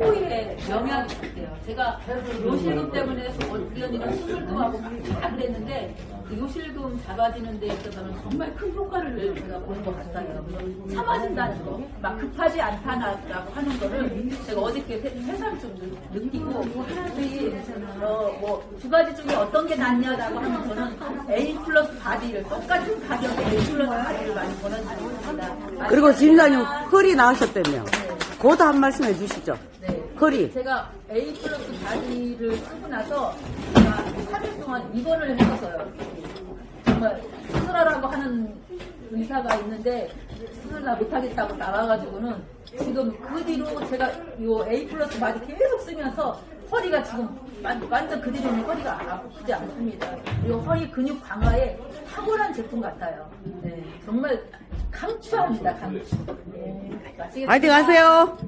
코에 영향이 있대요. 제가 요실금 때문에 우리 언니는 수술도 하고 다 그랬는데 그 요실금 잡아지는 데 있어서는 정말 큰 효과를 제가 보는 것 같아요. 참아진다는 거, 막 급하지 않다라고 하는 거를 제가 어저께 새- 새삼 좀 느- 느끼고 혹시 어, 뭐두 가지 중에 어떤 게 낫냐라고 하면 저는 A 플러스 바디를 똑같은 가격에 A 플러스 바디를 많이 권해드립니다. 그리고 지임사님 허리 나으셨다며. 그것도 한 말씀 해주시죠. 네. 허리. 제가 A 플러스 바디를 쓰고 나서 제가 3일 동안 입원을 했었어요. 정말 수술하라고 하는 의사가 있는데 수술 다 못하겠다고 나와가지고는 지금 그 뒤로 제가 이 A 플러스 바디 계속 쓰면서 허리가 지금 완- 완전 그 뒤로는 허리가 아프지 않습니다. 그리고 허리 근육 강화에 탁월한 제품 같아요. 네, 정말 강추합니다, 강추. 네, 아시겠습니까? 화이팅 하세요.